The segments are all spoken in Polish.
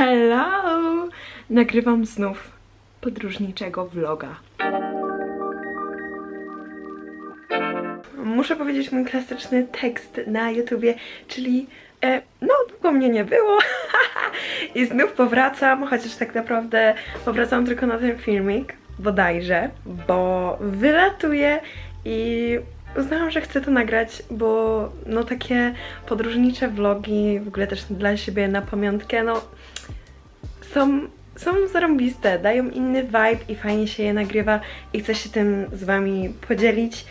Hello! Nagrywam znów podróżniczego vloga. Muszę powiedzieć mój klasyczny tekst na YouTubie, czyli e, no długo mnie nie było i znów powracam, chociaż tak naprawdę powracam tylko na ten filmik, bodajże, bo wylatuję i uznałam, że chcę to nagrać, bo no takie podróżnicze vlogi, w ogóle też dla siebie na pamiątkę, no są, są zarąbiste, dają inny vibe i fajnie się je nagrywa i chcę się tym z wami podzielić.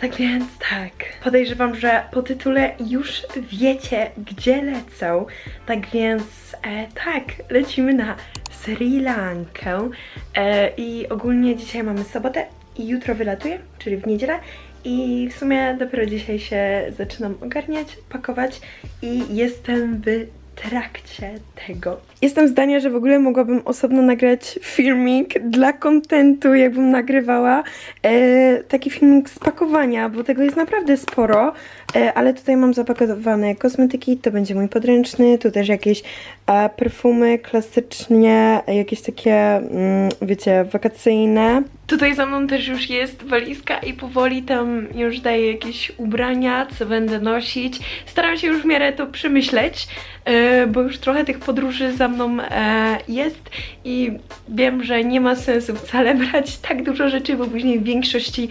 Tak więc tak, podejrzewam, że po tytule już wiecie, gdzie lecą. Tak więc e, tak, lecimy na Sri Lankę e, i ogólnie dzisiaj mamy sobotę i jutro wylatuję, czyli w niedzielę. I w sumie dopiero dzisiaj się zaczynam ogarniać, pakować i jestem w trakcie tego. Jestem zdania, że w ogóle mogłabym osobno nagrać filmik dla kontentu, jakbym nagrywała e, taki filmik z pakowania, bo tego jest naprawdę sporo, e, ale tutaj mam zapakowane kosmetyki, to będzie mój podręczny, tu też jakieś e, perfumy klasycznie, jakieś takie, mm, wiecie, wakacyjne. Tutaj za mną też już jest walizka i powoli tam już daję jakieś ubrania, co będę nosić. Staram się już w miarę to przemyśleć, e, bo już trochę tych podróży za mną e, jest i wiem, że nie ma sensu wcale brać tak dużo rzeczy, bo później w większości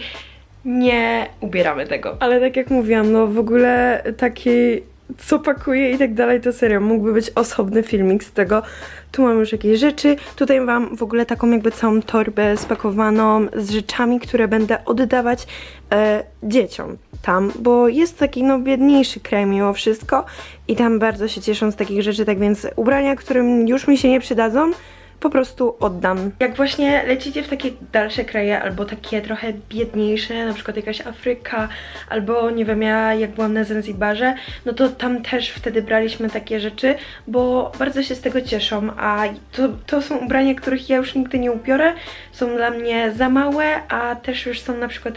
nie ubieramy tego. Ale tak jak mówiłam, no w ogóle taki co pakuję i tak dalej, to serio, mógłby być osobny filmik z tego. Tu mam już jakieś rzeczy, tutaj mam w ogóle taką jakby całą torbę spakowaną z rzeczami, które będę oddawać e, dzieciom tam, bo jest taki no biedniejszy kraj mimo wszystko i tam bardzo się cieszą z takich rzeczy, tak więc ubrania, którym już mi się nie przydadzą, po prostu oddam. Jak właśnie lecicie w takie dalsze kraje, albo takie trochę biedniejsze, na przykład jakaś Afryka, albo nie wiem, ja jak byłam na Zanzibarze, no to tam też wtedy braliśmy takie rzeczy, bo bardzo się z tego cieszą, a to, to są ubrania, których ja już nigdy nie ubiorę, są dla mnie za małe, a też już są na przykład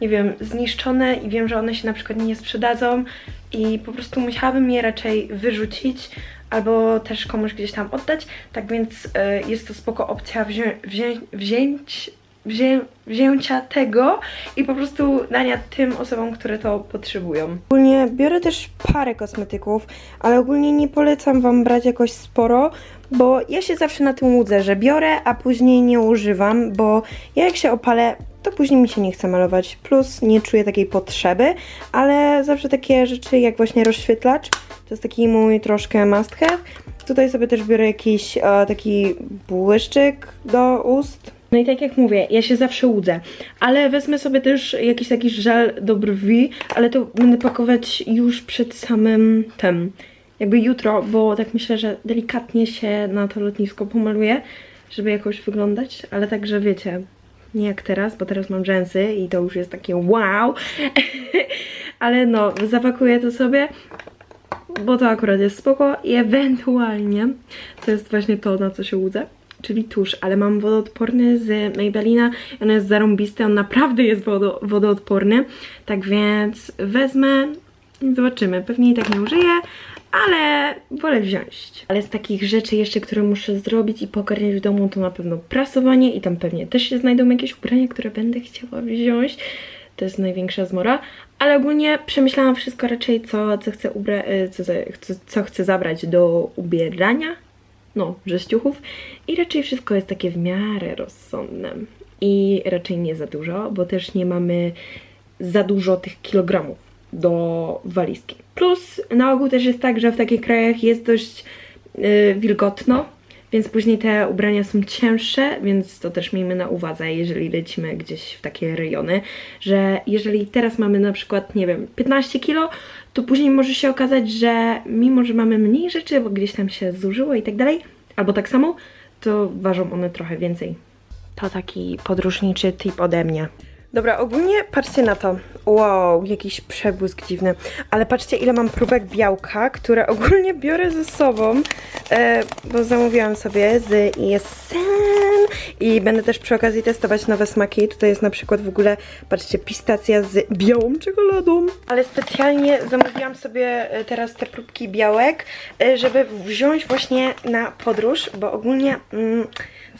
nie wiem, zniszczone i wiem, że one się na przykład nie sprzedadzą i po prostu musiałabym je raczej wyrzucić albo też komuś gdzieś tam oddać, tak więc y, jest to spoko opcja wzię wzię wzięć wzię wzięcia tego i po prostu dania tym osobom, które to potrzebują. Ogólnie biorę też parę kosmetyków, ale ogólnie nie polecam Wam brać jakoś sporo, bo ja się zawsze na tym łudzę, że biorę, a później nie używam, bo ja jak się opalę, to później mi się nie chce malować. Plus nie czuję takiej potrzeby, ale zawsze takie rzeczy jak właśnie rozświetlacz, to jest taki mój troszkę must have. Tutaj sobie też biorę jakiś e, taki błyszczyk do ust. No i tak jak mówię, ja się zawsze łudzę, ale wezmę sobie też jakiś taki żel do brwi, ale to będę pakować już przed samym tym, jakby jutro, bo tak myślę, że delikatnie się na to lotnisko pomaluję, żeby jakoś wyglądać, ale także wiecie, nie jak teraz, bo teraz mam rzęsy i to już jest takie wow, ale no, zapakuję to sobie, bo to akurat jest spoko i ewentualnie to jest właśnie to, na co się łudzę czyli tusz, ale mam wodoodporny z Maybellina on jest zarąbisty, on naprawdę jest wodo, wodoodporny, tak więc wezmę i zobaczymy, pewnie i tak nie użyję, ale wolę wziąć. Ale z takich rzeczy jeszcze, które muszę zrobić i pogarniać w domu, to na pewno prasowanie i tam pewnie też się znajdą jakieś ubrania, które będę chciała wziąć. To jest największa zmora, ale ogólnie przemyślałam wszystko raczej, co, co, chcę, ubra- y, co, co, co chcę zabrać do ubierania, no, rześciuchów i raczej wszystko jest takie w miarę rozsądne. I raczej nie za dużo, bo też nie mamy za dużo tych kilogramów do walizki. Plus na ogół też jest tak, że w takich krajach jest dość yy, wilgotno, więc później te ubrania są cięższe, więc to też miejmy na uwadze, jeżeli lecimy gdzieś w takie rejony, że jeżeli teraz mamy na przykład, nie wiem, 15 kilo, to później może się okazać, że mimo, że mamy mniej rzeczy, bo gdzieś tam się zużyło i tak dalej, albo tak samo, to ważą one trochę więcej. To taki podróżniczy tip ode mnie. Dobra, ogólnie patrzcie na to. Wow, jakiś przebłysk dziwny. Ale patrzcie, ile mam próbek białka, które ogólnie biorę ze sobą, e, bo zamówiłam sobie z ISN i będę też przy okazji testować nowe smaki. Tutaj jest na przykład w ogóle, patrzcie, pistacja z białą czekoladą. Ale specjalnie zamówiłam sobie e, teraz te próbki białek, e, żeby wziąć właśnie na podróż, bo ogólnie mm,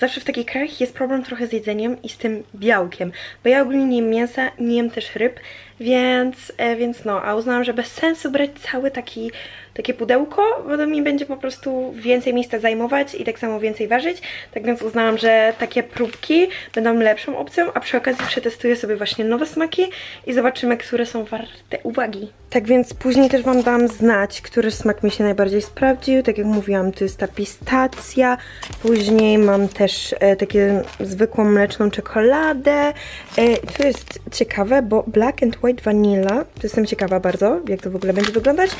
zawsze w takich krajach jest problem trochę z jedzeniem i z tym białkiem, bo ja ogólnie nie jem mięsa, nie jem też ryb, więc, e, więc no, a uznałam, że bez sensu brać cały taki, takie pudełko, bo to mi będzie po prostu więcej miejsca zajmować i tak samo więcej ważyć, tak więc uznałam, że takie próbki będą lepszą opcją, a przy okazji przetestuję sobie właśnie nowe smaki i zobaczymy, które są warte uwagi. Tak więc później też Wam dam znać, który smak mi się najbardziej sprawdził, tak jak mówiłam, to jest ta pistacja, później mam też e, takie zwykłą mleczną czekoladę, e, to jest ciekawe, bo Black and White Vanilla, to jestem ciekawa bardzo, jak to w ogóle będzie wyglądać.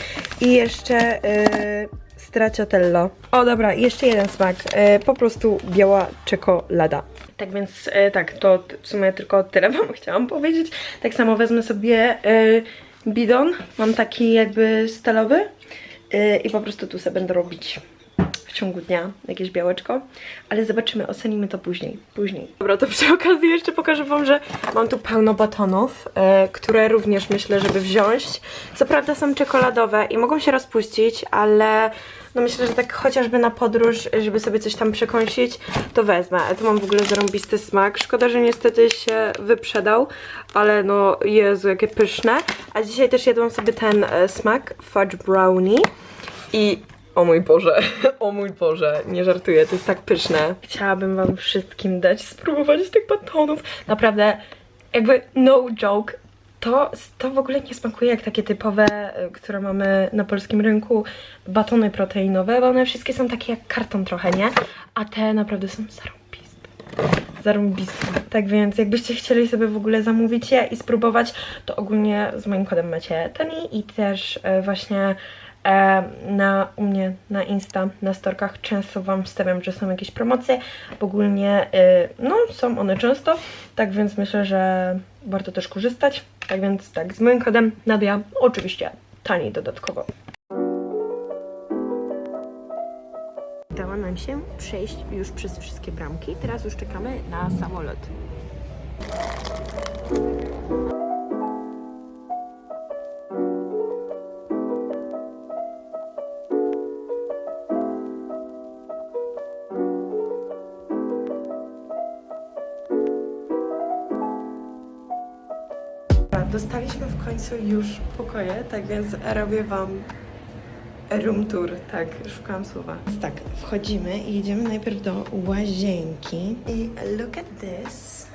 I jeszcze e, Stracciatello. O dobra, jeszcze jeden smak, e, po prostu biała czekolada. Tak więc e, tak, to w sumie tylko tyle Wam chciałam powiedzieć. Tak samo wezmę sobie e, bidon, mam taki jakby stalowy e, i po prostu tu sobie będę robić w ciągu dnia jakieś białeczko, ale zobaczymy, ocenimy to później, później. Dobra, to przy okazji jeszcze pokażę Wam, że mam tu pełno batonów, e, które również myślę, żeby wziąć. Co prawda są czekoladowe i mogą się rozpuścić, ale no myślę, że tak chociażby na podróż, żeby sobie coś tam przekąsić, to wezmę. A tu mam w ogóle zarąbisty smak. Szkoda, że niestety się wyprzedał, ale no Jezu, jakie pyszne. A dzisiaj też jadłam sobie ten e, smak, fudge brownie i o mój Boże, o mój Boże, nie żartuję, to jest tak pyszne. Chciałabym wam wszystkim dać spróbować tych batonów. Naprawdę, jakby no joke, to, to w ogóle nie smakuje jak takie typowe, y, które mamy na polskim rynku, batony proteinowe, bo one wszystkie są takie jak karton trochę, nie? A te naprawdę są zarąbiste. Zarąbiste. Tak więc jakbyście chcieli sobie w ogóle zamówić je i spróbować, to ogólnie z moim kodem macie taniej i też e, właśnie na, u mnie na Insta, na storkach często Wam wstawiam, że są jakieś promocje, ogólnie e, no są one często, tak więc myślę, że warto też korzystać, tak więc tak, z moim kodem Nadia oczywiście taniej dodatkowo. Udało nam się przejść już przez wszystkie bramki, teraz już czekamy na samolot. Końcu już pokoje, tak więc robię Wam room tour. Tak, szukałam słowa. Tak, wchodzimy i idziemy najpierw do łazienki. I look at this.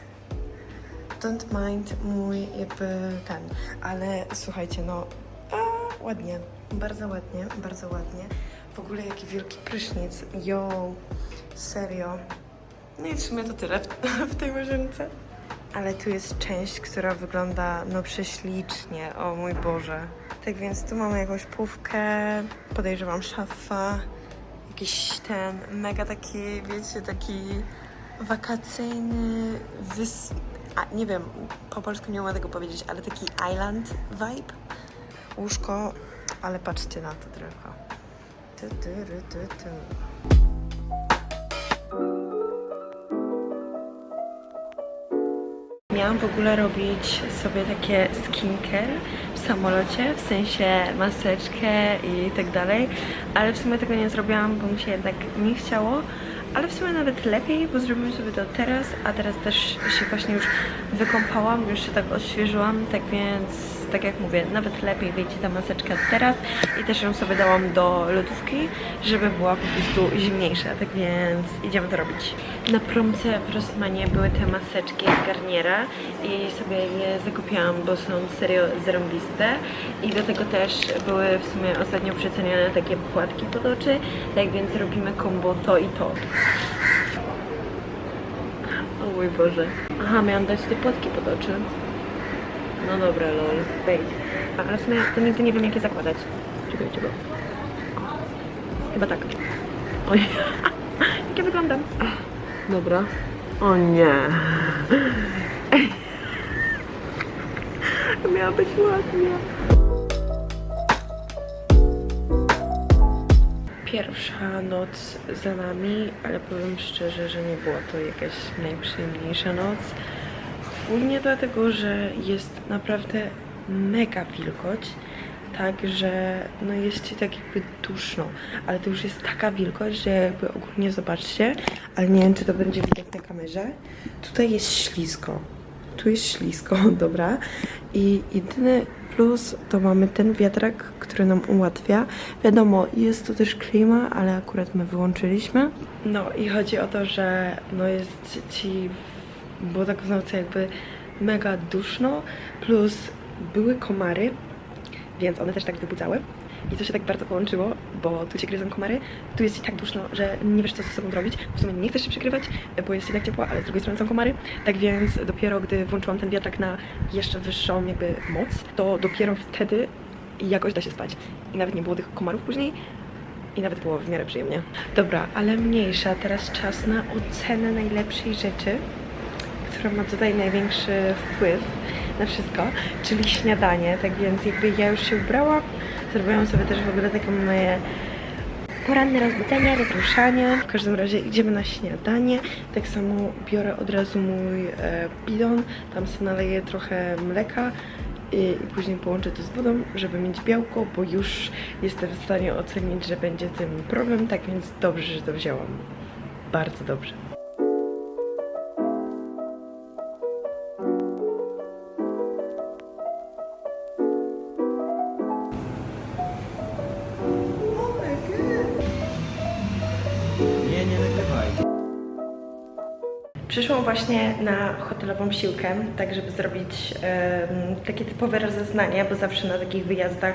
Don't mind mój jakby ten, ale słuchajcie, no a, ładnie, bardzo ładnie, bardzo ładnie. W ogóle jaki wielki prysznic, yo, serio. No i w sumie to tyle w, w tej łazience. Ale tu jest część, która wygląda no prześlicznie, o mój Boże. Tak więc tu mamy jakąś pówkę, podejrzewam szafa, jakiś ten mega taki, wiecie, taki wakacyjny wys... A, nie wiem, po polsku nie umiem tego powiedzieć, ale taki island vibe. Łóżko, ale patrzcie na to tu. Miałam w ogóle robić sobie takie skincare w samolocie, w sensie maseczkę i tak dalej, ale w sumie tego nie zrobiłam, bo mi się jednak nie chciało, ale w sumie nawet lepiej, bo zrobimy sobie to teraz, a teraz też się właśnie już wykąpałam, już się tak odświeżyłam, tak więc, tak jak mówię, nawet lepiej wyjdzie ta maseczka teraz i też ją sobie dałam do lodówki, żeby była po prostu zimniejsza, tak więc idziemy to robić. Na promce w Rossmanie były te maseczki z Garniera i sobie je zakupiłam, bo są serio zarąbiste i do tego też były w sumie ostatnio przecenione takie płatki pod oczy, tak więc robimy combo to i to. O mój Boże. Aha, miałam dać te płatki pod oczy. No dobra, lol. Wait. Ale w sumie to nigdy nie wiem, jak je zakładać. Czekajcie, bo... O, Chyba tak. Oj, jak ja wyglądam. Dobra. O nie. Miała być ładnie. Pierwsza noc za nami, ale powiem szczerze, że nie była to jakaś najprzyjemniejsza noc. Głównie dlatego, że jest naprawdę mega wilgoć, tak, że no jest ci tak jakby duszno, ale to już jest taka wilgoć, że jakby ogólnie zobaczcie, ale nie wiem, czy to będzie widać na kamerze. Tutaj jest ślisko. Tu jest ślisko, dobra. I jedyny plus to mamy ten wiatrak, który nam ułatwia. Wiadomo, jest tu też klima, ale akurat my wyłączyliśmy. No i chodzi o to, że no jest ci, było tak w nocy jakby mega duszno, plus były komary, więc one też tak wybudzały. I to się tak bardzo połączyło, bo tu cię gryzą komary, tu jest ci tak duszno, że nie wiesz co ze sobą zrobić. W sumie nie chcesz się przykrywać, bo jest ci tak ciepło, ale z drugiej strony są komary. Tak więc dopiero gdy włączyłam ten wiatrak na jeszcze wyższą jakby moc, to dopiero wtedy jakoś da się spać. I nawet nie było tych komarów później. I nawet było w miarę przyjemnie. Dobra, ale mniejsza. Teraz czas na ocenę najlepszej rzeczy która ma tutaj największy wpływ na wszystko, czyli śniadanie. Tak więc jakby ja już się ubrałam, zrobiłam sobie też w ogóle takie moje poranne rozbudzenie, rozruszanie. W każdym razie idziemy na śniadanie. Tak samo biorę od razu mój e, bidon, tam sobie naleję trochę mleka i, i później połączę to z wodą, żeby mieć białko, bo już jestem w stanie ocenić, że będzie tym problem, tak więc dobrze, że to wzięłam. Bardzo dobrze. Przyszłam właśnie na hotelową siłkę, tak żeby zrobić takie typowe rozeznanie, bo zawsze na takich wyjazdach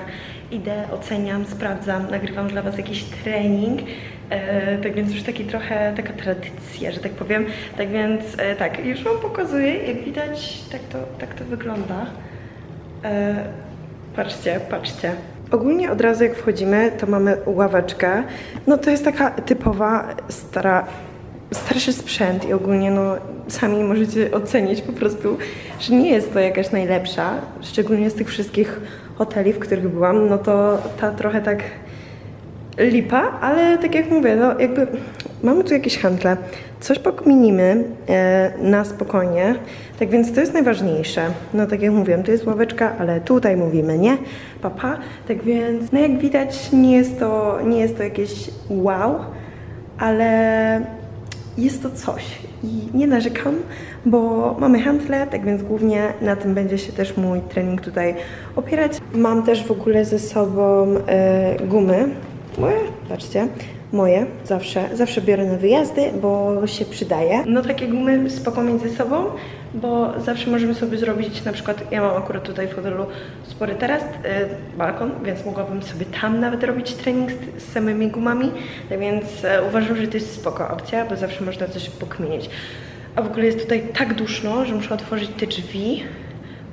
idę, oceniam, sprawdzam, nagrywam dla Was jakiś trening, e, tak więc już taki trochę taka tradycja, że tak powiem. Tak więc e, tak, już Wam pokazuję, jak widać tak to, tak to wygląda. E, patrzcie, patrzcie. Ogólnie od razu jak wchodzimy, to mamy ławeczkę. No to jest taka typowa stara starszy sprzęt i ogólnie no sami możecie ocenić po prostu, że nie jest to jakaś najlepsza, szczególnie z tych wszystkich hoteli, w których byłam, no to ta trochę tak lipa, ale tak jak mówię, no jakby mamy tu jakieś handle, coś pokminimy e, na spokojnie, tak więc to jest najważniejsze. No tak jak mówiłem, to jest ławeczka, ale tutaj mówimy nie, papa, tak więc no jak widać nie jest to, nie jest to jakieś wow, ale jest to coś i nie narzekam, bo mamy handle, tak więc głównie na tym będzie się też mój trening tutaj opierać. Mam też w ogóle ze sobą e, gumy, moje, patrzcie, moje, zawsze, zawsze biorę na wyjazdy, bo się przydaje. No takie gumy spoko mieć ze sobą, bo zawsze możemy sobie zrobić, na przykład ja mam akurat tutaj w hotelu spory teraz, e, balkon, więc mogłabym sobie tam nawet robić trening z, z samymi gumami, więc e, uważam, że to jest spoko opcja, bo zawsze można coś pokminić. A w ogóle jest tutaj tak duszno, że muszę otworzyć te drzwi,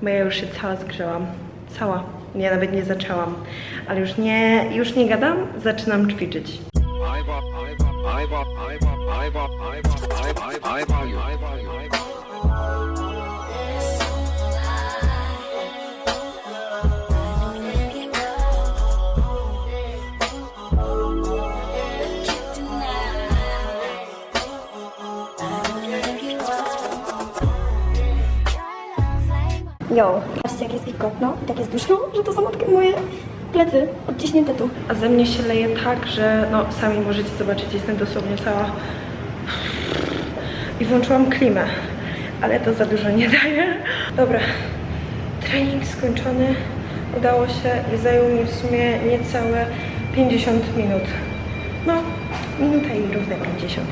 bo ja już się cała zgrzałam. Cała. Ja nawet nie zaczęłam. Ale już nie, już nie gadam, zaczynam ćwiczyć. Jo, patrzcie jak jest wilgotno i tak jest duszno, że to są moje plecy odciśnięte tu. A ze mnie się leje tak, że no sami możecie zobaczyć, jestem dosłownie cała... I włączyłam klimę, ale to za dużo nie daje. Dobra, trening skończony, udało się i zajął mi w sumie niecałe 50 minut. No, minuta i równe 50.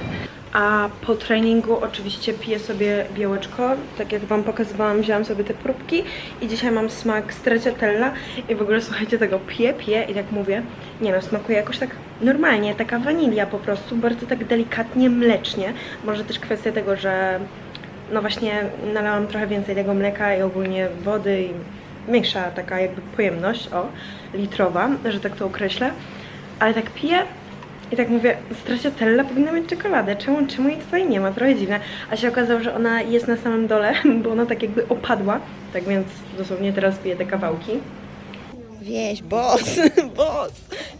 A po treningu oczywiście piję sobie białeczko. Tak jak Wam pokazywałam, wzięłam sobie te próbki i dzisiaj mam smak stracciatella i w ogóle słuchajcie tego, piję, piję i tak mówię, nie no, smakuje jakoś tak normalnie, taka wanilia po prostu, bardzo tak delikatnie mlecznie. Może też kwestia tego, że no właśnie nalałam trochę więcej tego mleka i ogólnie wody i większa taka jakby pojemność, o, litrowa, że tak to określę. Ale tak piję i tak mówię, stracciatella powinna mieć czekoladę, czemu, czemu jej tutaj nie ma? Trochę dziwne. A się okazało, że ona jest na samym dole, bo ona tak jakby opadła. Tak więc dosłownie teraz piję te kawałki. Wieś, boss, boss,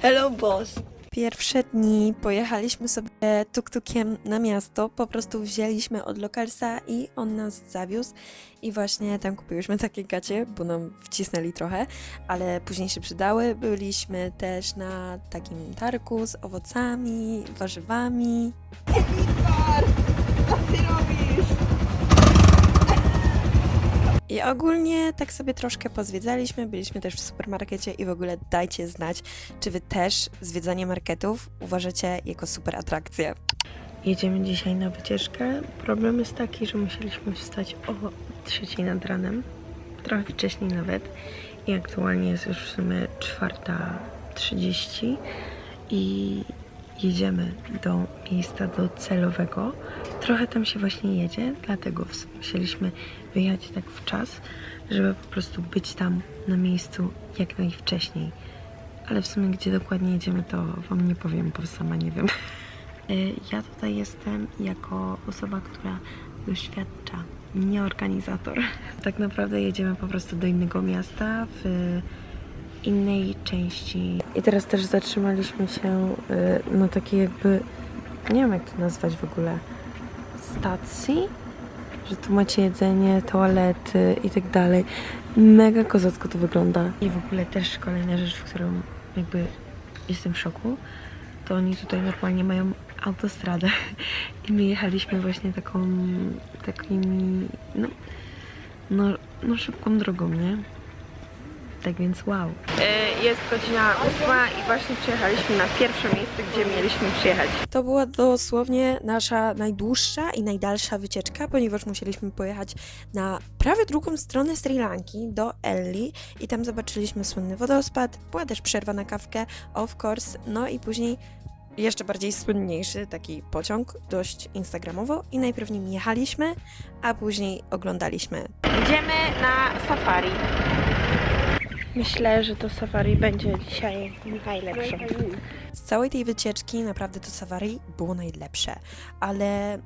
hello boss. Pierwsze dni pojechaliśmy sobie tuk-tukiem na miasto. Po prostu wzięliśmy od lokalsa i on nas zawiózł. I właśnie tam kupiłyśmy takie gacie, bo nam wcisnęli trochę, ale później się przydały. Byliśmy też na takim targu z owocami, warzywami. I ogólnie tak sobie troszkę pozwiedzaliśmy, byliśmy też w supermarkecie i w ogóle dajcie znać, czy wy też zwiedzanie marketów uważacie jako super atrakcję. Jedziemy dzisiaj na wycieczkę. Problem jest taki, że musieliśmy wstać o trzeciej nad ranem, trochę wcześniej nawet. I aktualnie jest już w sumie czwarta 30 i jedziemy do miejsca docelowego. Trochę tam się właśnie jedzie, dlatego musieliśmy wyjechać tak w czas, żeby po prostu być tam na miejscu jak najwcześniej. Ale w sumie gdzie dokładnie jedziemy, to Wam nie powiem, bo sama nie wiem. Y, Ja tutaj jestem jako osoba, która doświadcza, nie organizator. Tak naprawdę jedziemy po prostu do innego miasta w innej części. I teraz też zatrzymaliśmy się y, na takiej jakby, nie wiem jak to nazwać w ogóle, stacji, że tu macie jedzenie, toalety i tak dalej. Mega kozacko to wygląda. I w ogóle też kolejna rzecz, w którą jakby jestem w szoku, to oni tutaj normalnie mają autostradę i my jechaliśmy właśnie taką, takimi, no, no, no szybką drogą, nie? Tak więc wow. Jest godzina ósma i właśnie przyjechaliśmy na pierwsze miejsce, gdzie mieliśmy przyjechać. To była dosłownie nasza najdłuższa i najdalsza wycieczka, ponieważ musieliśmy pojechać na prawie drugą stronę Sri Lanki, do Elli i tam zobaczyliśmy słynny wodospad, była też przerwa na kawkę, of course, no i później jeszcze bardziej słynniejszy taki pociąg, dość instagramowo i najpierw nim jechaliśmy, a później oglądaliśmy. Idziemy na safari. Myślę, że to safari będzie dzisiaj najlepsze. Z całej tej wycieczki naprawdę to safari było najlepsze, ale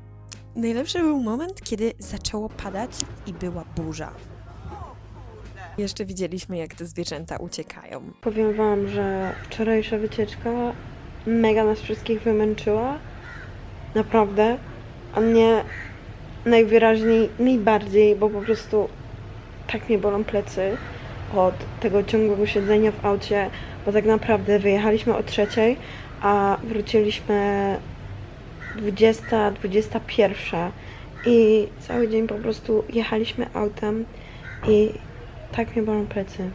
najlepszy był moment, kiedy zaczęło padać i była burza. Jeszcze widzieliśmy, jak te zwierzęta uciekają. Powiem Wam, że wczorajsza wycieczka mega nas wszystkich wymęczyła. Naprawdę. A mnie najwyraźniej, najbardziej, bo po prostu tak mnie bolą plecy od tego ciągłego siedzenia w aucie, bo tak naprawdę wyjechaliśmy o trzeciej, a wróciliśmy 20, 21 i cały dzień po prostu jechaliśmy autem i tak mnie bolą plecy.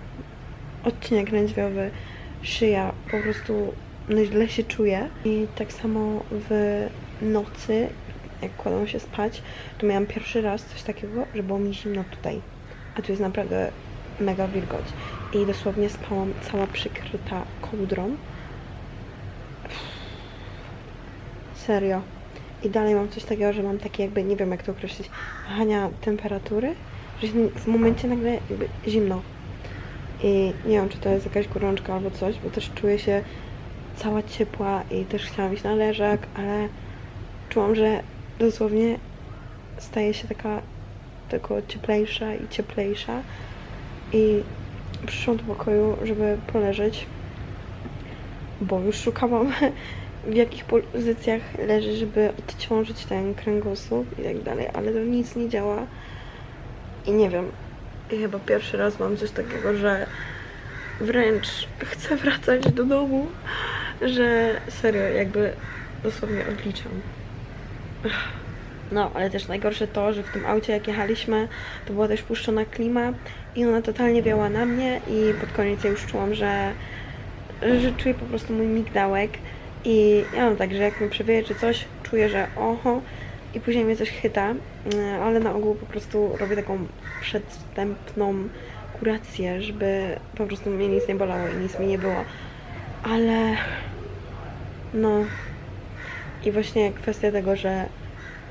Odcinek lędźwiowy, szyja, po prostu no źle się czuję. I tak samo w nocy, jak kładłam się spać, to miałam pierwszy raz coś takiego, że było mi zimno tutaj, a tu jest naprawdę mega wilgoć i dosłownie spałam cała przykryta kołdrą. Serio. I dalej mam coś takiego, że mam takie jakby, nie wiem jak to określić, wahania temperatury, że w momencie nagle jakby zimno. I nie wiem, czy to jest jakaś gorączka albo coś, bo też czuję się cała ciepła i też chciałam iść na leżak, ale czułam, że dosłownie staje się taka tylko cieplejsza i cieplejsza. I przyszłam do pokoju, żeby poleżeć, bo już szukałam w jakich pozycjach leży, żeby odciążyć ten kręgosłup i tak dalej, ale to nic nie działa. I nie wiem, i chyba pierwszy raz mam coś takiego, że wręcz chcę wracać do domu, że serio, jakby dosłownie odliczam. No, ale też najgorsze to, że w tym aucie jak jechaliśmy, to była też puszczona klima i ona totalnie wiała na mnie i pod koniec ja już czułam, że, że czuję po prostu mój migdałek. I ja mam tak, że jak mi przewieje czy coś, czuję, że oho i później mnie coś chyta, mm, ale na ogół po prostu robię taką przedstępną kurację, żeby po prostu mnie nic nie bolało i nic mi nie było. Ale no. I właśnie kwestia tego, że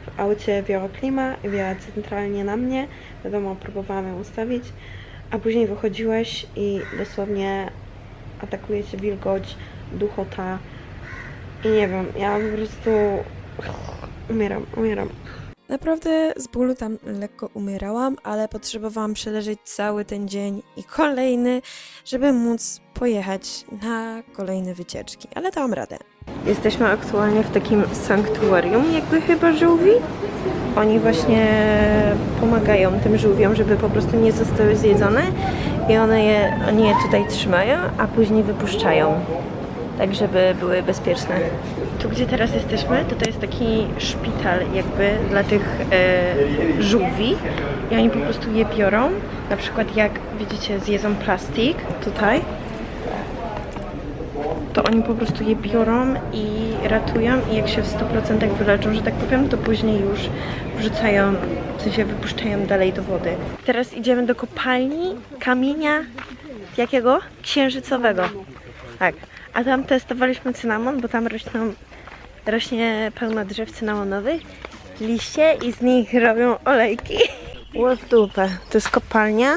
w aucie wiała klima wiała centralnie na mnie. Wiadomo, próbowałam ją ustawić, a później wychodziłeś i dosłownie atakuje cię wilgoć, duchota i nie wiem, ja po prostu umieram, umieram. Naprawdę z bólu tam lekko umierałam, ale potrzebowałam przeleżeć cały ten dzień i kolejny, żeby móc pojechać na kolejne wycieczki, ale dałam radę. Jesteśmy aktualnie w takim sanktuarium, jakby chyba żółwi. Oni właśnie pomagają tym żółwiom, żeby po prostu nie zostały zjedzone i one je, oni je tutaj trzymają, a później wypuszczają tak żeby były bezpieczne. Tu, gdzie teraz jesteśmy, to to jest taki szpital jakby dla tych e, żółwi i oni po prostu je biorą. Na przykład jak widzicie zjedzą plastik tutaj, to oni po prostu je biorą i ratują i jak się w 100% wyleczą, że tak powiem, to później już wrzucają, w sensie wypuszczają dalej do wody. Teraz idziemy do kopalni kamienia jakiego? Księżycowego. Tak. A tam testowaliśmy cynamon, bo tam rośną, rośnie pełno drzew cynamonowych, liście i z nich robią olejki. Ło w dupę. To jest kopalnia.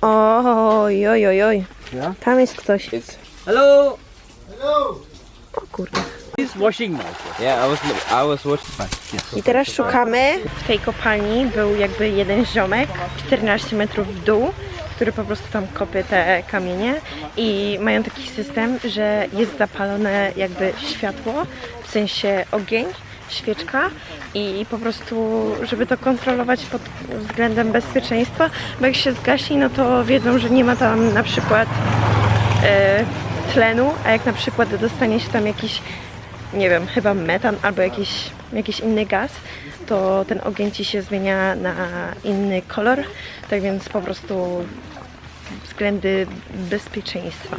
Oj, oj, oj, oj. Ja? Tam jest ktoś. Hello! O kurde. He's washing now. Yeah, I was I was watching. Yes. I teraz szukamy. W tej kopalni był jakby jeden ziomek, 14 metrów w dół, który po prostu tam kopie te kamienie i mają taki system, że jest zapalone jakby światło, w sensie ogień, świeczka i po prostu, żeby to kontrolować pod względem bezpieczeństwa, bo jak się zgasi, no to wiedzą, że nie ma tam na przykład e, tlenu, a jak na przykład dostanie się tam jakiś nie wiem, chyba metan albo jakiś, jakiś inny gaz, to ten ogień ci się zmienia na inny kolor, tak więc po prostu względy bezpieczeństwa.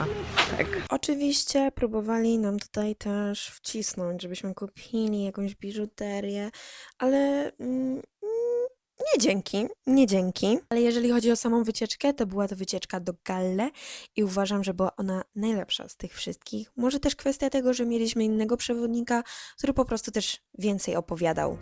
Tak. Oczywiście próbowali nam tutaj też wcisnąć, żebyśmy kupili jakąś biżuterię, ale mm, nie dzięki, nie dzięki. Ale jeżeli chodzi o samą wycieczkę, to była to wycieczka do Galle i uważam, że była ona najlepsza z tych wszystkich. Może też kwestia tego, że mieliśmy innego przewodnika, który po prostu też więcej opowiadał.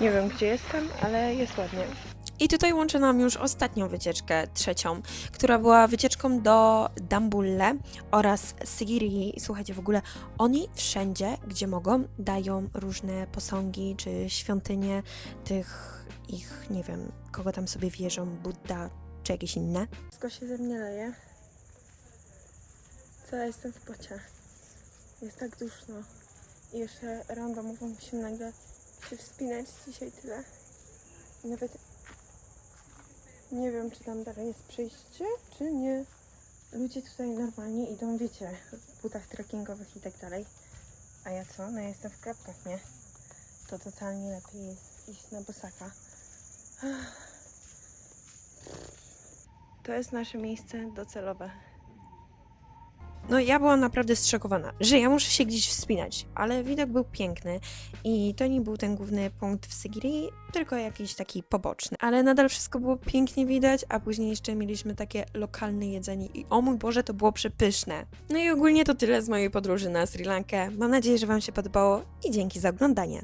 Nie wiem, gdzie jestem, ale jest ładnie. I tutaj łączy nam już ostatnią wycieczkę, trzecią, która była wycieczką do Dambulle oraz Sigiri. Słuchajcie, w ogóle oni wszędzie, gdzie mogą, dają różne posągi czy świątynie tych ich, nie wiem, kogo tam sobie wierzą, Buddha czy jakieś inne. Wszystko się ze mnie leje. Co ja jestem w pocie. Jest tak duszno. I jeszcze randomowo musimy nagle się wspinać dzisiaj tyle. Nawet nie wiem, czy tam dalej jest przejście, czy nie. Ludzie tutaj normalnie idą, wiecie, w butach trekkingowych i tak dalej. A ja co? No ja jestem w klapkach, nie? To totalnie lepiej jest iść na bosaka. To jest nasze miejsce docelowe. No ja byłam naprawdę zszokowana, że ja muszę się gdzieś wspinać, ale widok był piękny i to nie był ten główny punkt w Sigiri, tylko jakiś taki poboczny. Ale nadal wszystko było pięknie widać, a później jeszcze mieliśmy takie lokalne jedzenie i o mój Boże, to było przepyszne. No i ogólnie to tyle z mojej podróży na Sri Lankę. Mam nadzieję, że Wam się podobało i dzięki za oglądanie.